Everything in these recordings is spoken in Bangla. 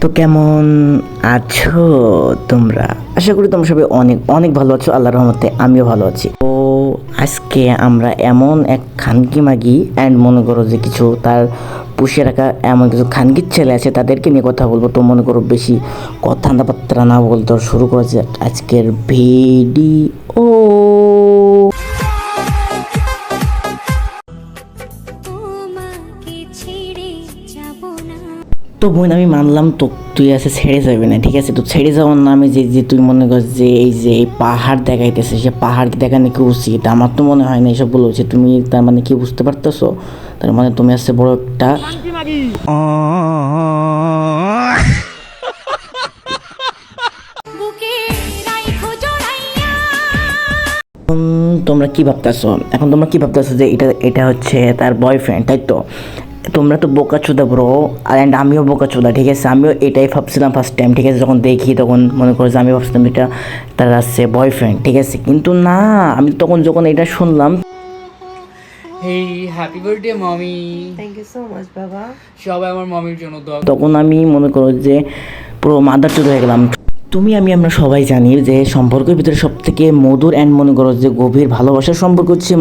তো কেমন আছো তোমরা? আশা করি তোমরা সবাই অনেক অনেক ভালো আছো। আল্লাহর রহমতে আমিও ভালো আছি। তো আজকে আমরা এমন এক খানকি মাগি অ্যান্ড মনে করো যে কিছু তার পুষে রাখা এমন কিছু খানকির ছেলে আছে, তাদেরকে নিয়ে কথা বলব। তো মনে করো বেশি কথা বার্তা না বলতে শুরু করেছে আজকের ভিডিও। তো বোন, আমি মানলাম তো তুই আছে ছেড়ে যাবে না, ঠিক আছে? তো ছেড়ে যাওয়ার নামে যে যে তুই মনে কর যে, এই যে, এই পাহাড় দেখাইতেছে, সে পাহাড় দেখানো কি উচিত? আমার তো মনে হয় না এসবগুলো উচিত। তুমি তার মানে কি বুঝতে পারতেছো? তার মানে তুমি আসছে বড় একটা তোমরা কি ভাবতেছো? এখন তোমরা কি ভাবতেছো যে এটা এটা হচ্ছে তার বয়ফ্রেন্ড তাই তো? তোমরা তো বোকা চোদা ব্রো অ্যান্ড আমিও বোকা চোদা ঠিক আছে? আমিও এটাই ভাবছিলাম ফার্স্ট টাইম ঠিক আছে? যখন দেখি তখন মনে করো যে আমি ভাবছিলাম এটা তার আছে বয়ফ্রেন্ড ঠিক আছে? কিন্তু না আমি তখন যখন এটা শুনলাম happy birthday mummy thank you so much বাবা। সবাই আমার মমির জন্য দোয়া তখন আমি মনে করো যে পুরো মাদার চোদ হয়ে গেলাম। তুমি আমি আমরা সবাই জানি যে সম্পর্কের ভিতরে সব থেকে মধুর অ্যান্ড মনে করো যে গভীর ভালোবাসার সম্পর্ক হচ্ছে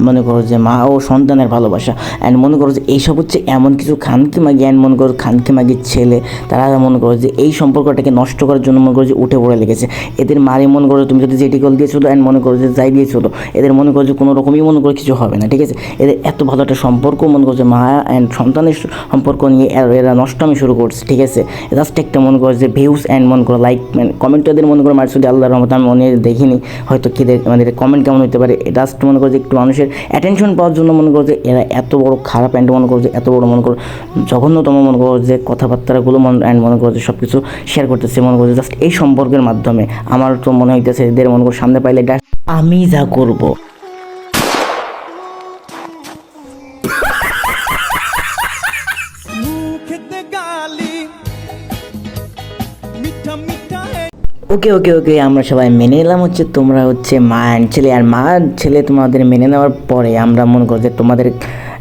মনে করো যে মা ও সন্তানের ভালোবাসা অ্যান্ড মনে করো যে এইসব হচ্ছে এমন কিছু খানকি মাগি অ্যান্ড মনে করো খানকি মাগির ছেলে তারা মনে করো যে এই সম্পর্কটাকে নষ্ট করার জন্য মনে করো যে উঠে পড়ে লেগেছে এদের মারে মনে করো তুমি যদি যেটি কল দিয়েছিল অ্যান্ড মনে করো যে যাই দিয়েছিল এদের মনে করো যে কোনো রকমই মনে করো কিছু হবে না ঠিক আছে এদের এত ভালো একটা সম্পর্ক মনে করো যে মা অ্যান্ড সন্তানের সম্পর্ক নিয়ে এরা- নষ্ট আমি শুরু করছে ঠিক আছে জাস্ট একটা মনে করো যে ভিউস অ্যান্ড মনে করো লাইক মানে কমেন্ট এদের মনে করো মারসুদি আল্লাহর রহমত আমি মনে দেখিনি হয়তো কি আমাদের কমেন্ট কেমন হতে পারে জাস্ট মনে করো যে একটু মানুষের অ্যাটেনশন পাওয়ার জন্য মনে করো যে এরা এত বড় খারাপ অ্যান্ড মনে করো যে এত বড় মনে করো জঘন্যতম মনে করো যে কথাবার্তাগুলো মন অ্যান্ড মনে করো যে সব কিছু শেয়ার করতেছে, মনে করো জাস্ট এই সম্পর্কের মাধ্যমে। আমার তো মনে হইতেছে এদের মনে করো সামনে পাইলে আমি যা করব। মিঠা মিঠা ওকে ওকে ওকে আমরা সবাই মেনে নিলাম হচ্ছে তোমরা হচ্ছে মা ছেলে, আর মা ছেলে তোমাদের মেনে নেওয়ার পরে আমরা মনে করছি তোমাদের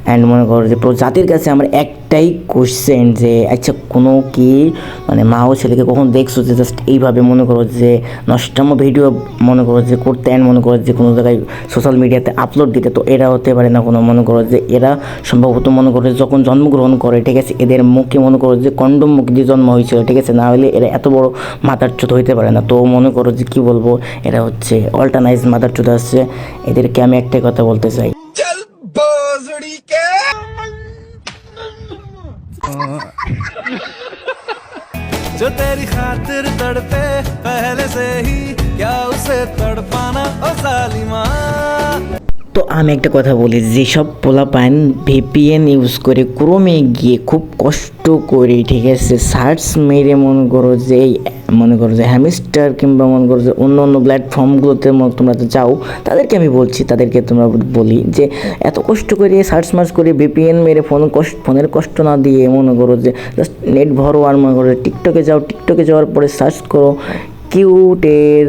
অ্যান্ড মনে করো যে জাতির কাছে আমার একটাই কোশ্চেন যে আচ্ছা কোনো কি মানে মা ও ছেলেকে কখন দেখছ যে জাস্ট এইভাবে মনে করো যে নষ্টম ভিডিও মনে করো যে করতে অ্যান্ড মনে করো যে কোনো জায়গায় সোশ্যাল মিডিয়াতে আপলোড দিতে, তো এরা হতে পারে না কোনো। মনে করো যে এরা সম্ভবত মনে করো যখন জন্মগ্রহণ করে, ঠিক আছে, এদের মুখে মনে করো যে কন্ডম মুখ দিয়ে জন্ম হয়েছিল, ঠিক আছে, না হলে এরা এত বড় মাথার চোদ হইতে পারে না। তো মনে করো যে কি বলব, এরা হচ্ছে অল্টানাইজ মাথার চোদ আসছে এদেরকে আমি একটাই কথা বলতে চাই जो तेरी खातिर तड़पे पहले से ही क्या उसे तड़पाना ओ सालिमा। তো আমি একটা কথা বলি, যেসব পোলাপাইন ভিপিএন ইউজ করে ক্রমে গিয়ে খুব কষ্ট করে, ঠিক আছে সার্চ মেরে মনে করো যে, মনে করো যে হ্যামিস্টার কিংবা মনে করো যে অন্য অন্য প্ল্যাটফর্মগুলোতে তোমরা তো যাও, তাদেরকে আমি বলছি, তাদেরকে তোমরা বলি যে, এত কষ্ট করে সার্চ মার্চ করে ভিপিএন মেরে ফোন কষ্ট ফোনের কষ্ট না দিয়ে মনে করো যে জাস্ট নেট ভরো আর মনে করো টিকটকে যাও, টিকটকে যাওয়ার পরে সার্চ করো কিউটের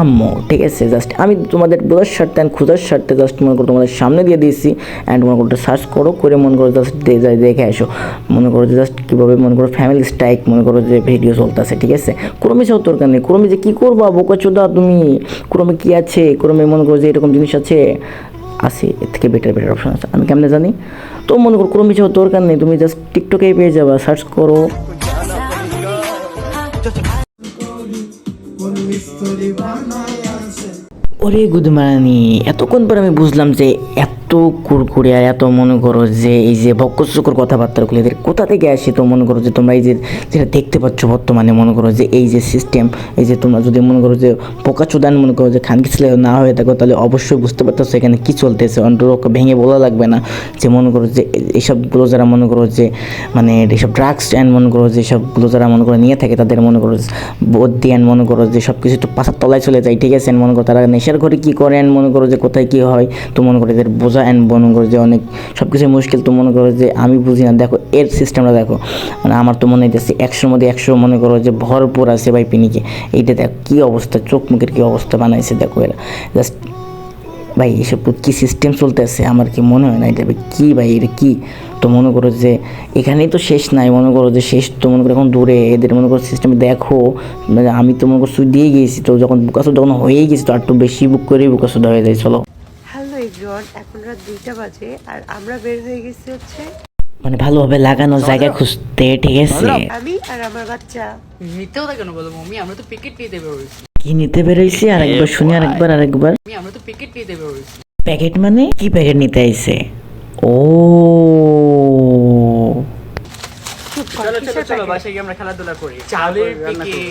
আম্মু, ঠিক আছে জাস্ট আমি তোমাদের বোঝার স্বার্থে অ্যান্ড খোঁজার স্বার্থে জাস্ট মনে করো তোমাদের সামনে দিয়ে দিয়েছি অ্যান্ড মনে করো সার্চ করো, করে মনে করো জাস্ট যাই দেখে আসো। মনে করো যে জাস্ট কীভাবে মনে করো ফ্যামিলি স্ট্রাইক মনে করো যে ভিডিও চলতেছে, ঠিক আছে? ক্রমে যাও তোর কারণে ক্রমে যে কী করবা, বোকা চোদা তুমি? ক্রমে কী আছে? ক্রমে মনে করো যে এরকম জিনিস আছে? আছে, এর থেকে বেটার বেটার অপশন আছে। আমি কেমনে জানি? তো মনে করো ক্রমে যাও তোর কারণে তুমি জাস্ট টিকটকেই পেয়ে যাবা সার্চ করো। ওরে গুদমানি এতক্ষণ পর আমি বুঝলাম যে এত কুরকুরে আর এত মনে করো যে এই যে বক্কচকর কথাবার্তাগুলো এদের কোথা থেকে আসে তো মনে করো যে তোমরা এই যে যেটা দেখতে পাচ্ছ বর্তমানে মনে করো যে এই যে সিস্টেম এই যে তোমরা যদি মনে করো যে পোকা চোদান মনে করো যে খানকি ছেলে না হয়ে থাকো তাহলে অবশ্যই বুঝতে পারতেছো এখানে কী চলতেছে অন্তরক ভেঙে বলা লাগবে না যে মনে করো যে এইসবগুলো যারা মনে করো যে মানে এইসব ড্রাগস অ্যান্ড মনে করো যে সবগুলো যারা মনে করো নিয়ে থাকে তাদের মনে করো বুদ্ধি অ্যান্ড মনে করো যে সব কিছু একটু পাশার তলায় চলে যায় ঠিক আছে মনে করো তারা নেশার ঘরে কী করে অ্যান্ড মনে করো যে কোথায় কী হয় তো মনে করো এদের বোঝা অ্যান্ড মনে করো যে অনেক সব কিছু মুশকিল, তো মনে করো যে আমি বুঝি না। দেখো, এর সিস্টেমটা দেখো। মানে আমার তো মনে হইতেছে, একশোর মধ্যে একশো মনে করো যে ভরপুর আছে ভাই পিনিকে। এইটা দেখো, কী অবস্থা চোখ মুখের কী অবস্থা বানাইছে দেখো এরা। জাস্ট ভাই, এসব কি সিস্টেম চলতেছে, আমার কি মনে হয় না এটা কী ভাই, এটা কী? তো মনে করো যে এখানেই তো শেষ নাই, মনে করো যে শেষ তো মনে করো এখন দূরে। এদের মনে করো সিস্টেম দেখো মানে আমি তো মনে করো দিয়ে গিয়েছি, তো যখন বুকাসো যখন হয়েই গেছি তো আর একটু বেশি বুক করেই বুকাসো হয়ে যায়, চলো। এভরিওয়ান এখন রাত দুইটা বাজে আর আমরা বের হয়ে গেছি হচ্ছে মানে ভালোভাবে লাগানোর জায়গা খুঁজতে ঠিক আছে? আমি আর আমার বাচ্চা। নিতেও তা কেন বলো মমি আমরা তো পিকেট নিতে বেরোয়েছি কি নিতে বেরিয়েছে আর একবার শুনি আরেকবার আর একবার আমরা তো পিকেট নিতে বেরোয়েছি প্যাকেট মানে? কি প্যাকেট নিতে আইছে? ও চলো চলো চলো বাসায় গিয়ে আমরা খেলাধুলা করি। চালের পিকেট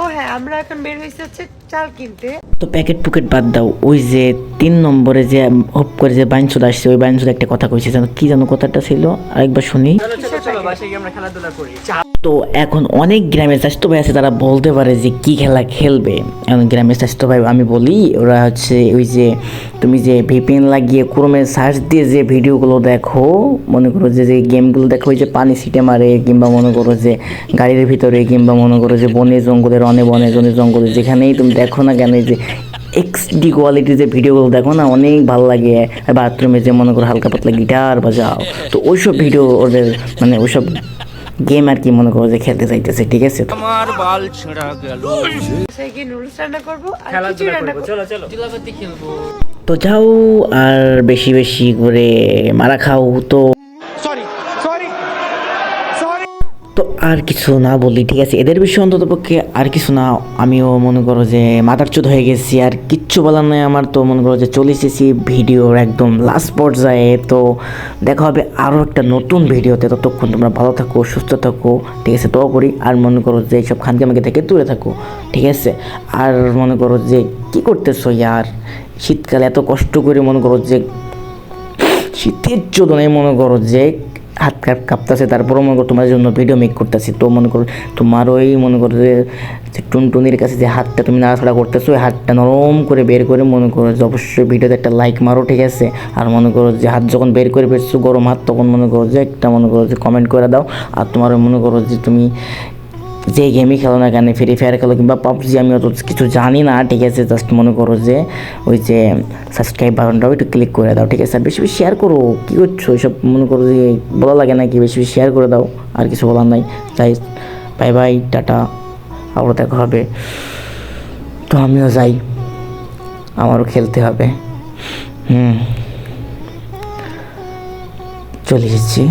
ও হ্যাঁ আমরা এখন বের হয়েছি হচ্ছে চাল কিনতে। তো প্যাকেট পুকেট বাদ দাও ওই যে তিন নম্বরে যে হপ করে যে বাইনসুদ আসছে ওই বাইনসুদ একটা কথা কইছে যেন কি জানো কথাটা ছিল আরেকবার শুনি। চলো চলো চলো বাসায় গিয়ে আমরা খেলাধুলা করি। তো এখন অনেক গ্রামের স্বাস্থ্য ভাই আছে, তারা বলতে পারে যে কি খেলা খেলবে। এখন গ্রামের স্বাস্থ্য ভাই, আমি বলি, ওরা হচ্ছে ওই যে তুমি যে ভিপিএন লাগিয়ে ক্রোমে সার্চ দিয়ে যে ভিডিওগুলো দেখো, মনে করো যে যে গেমগুলো দেখো, ওই যে পানি ছিটে মারে, কিংবা মনে করো যে গাড়ির ভিতরে, কিংবা মনে করো যে বনে জঙ্গলে রনে বনে, জনে জঙ্গলে, যেখানেই তুমি দেখো না কেন যে এক্সডি কোয়ালিটির যে ভিডিওগুলো দেখো না, অনেক ভালো লাগে। বাথরুমে যে মনে করো হালকা পাতলা গিটার বাজাও। তো ওইসব ভিডিও ওদের মানে ওইসব গেম আর কি মনে করো যে খেলতে চাইতেছে ঠিক আছে? আমার বাল তো বাসায় কি নুডলস রান্না করব? আর খিচুড়ি রান্না করব। চলো চলো। খেলব। তো যাও আর বেশি বেশি করে মারা খাও তো তো আর কিছু না বলি, ঠিক আছে? এদের বিষয়ে অন্তত পক্ষে আর কিছু না। আমিও মনে করো যে মাথারচুত হয়ে গেছি, আর কিচ্ছু বলার নাই আমার তো। মনে করো যে চলে এসেছি ভিডিওর একদম লাস্ট পর্যায়ে। তো দেখা হবে আরও একটা নতুন ভিডিওতে। ততক্ষণ তোমরা ভালো থাকো, সুস্থ থাকো, ঠিক আছে? তো করি। আর মনে করো যে এইসব খানকামাকে থেকে দূরে থাকো, ঠিক আছে? আর মনে করো যে কি করতেছো ইয়ার? শীতকালে এত কষ্ট করে মনে করো যে শীতের চোদনে মনে করো যে হাত কাপ কাঁপতেছে, তারপরেও মনে করো তোমার জন্য ভিডিও মেক করতেছি। তো মনে করো তোমার ওই মনে করো যে টুনটুনির কাছে যে হাতটা তুমি নাড়াছাড়া করতেছো, ওই হাতটা নরম করে বের করে মনে করো যে অবশ্যই ভিডিওতে একটা লাইক মারো, ঠিক আছে? আর মনে করো যে হাত যখন বের করে ফেলছো, গরম হাত, তখন মনে করো যে একটা মনে করো যে কমেন্ট করে দাও। আর তোমার মনে করো যে তুমি যে গেমই খেলো না কেন ফ্রি ফায়ার খেলো কিংবা পাবজি, আমি অত কিছু জানি না, ঠিক আছে জাস্ট মনে করো যে ওই যে সাবস্ক্রাইব বাটনটাও একটু ক্লিক করে দাও, ঠিক আছে, আর বেশি বেশি শেয়ার করো, কী করছ এসব মনে করো যে বলা লাগে নাকি, বেশি বেশি শেয়ার করে দাও, আর কিছু বলার নাই তাই বাই বাই টাটা আবার দেখা হবে, তো আমিও যাই, আমারও খেলতে হবে, হুম, চলে এসেছি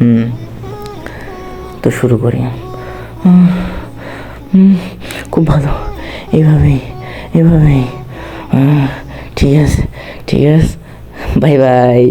হুম। তো শুরু করি। খুব ভালো। এইভাবেই এভাবেই। ঠিক আছে ঠিক আছে। Bye bye.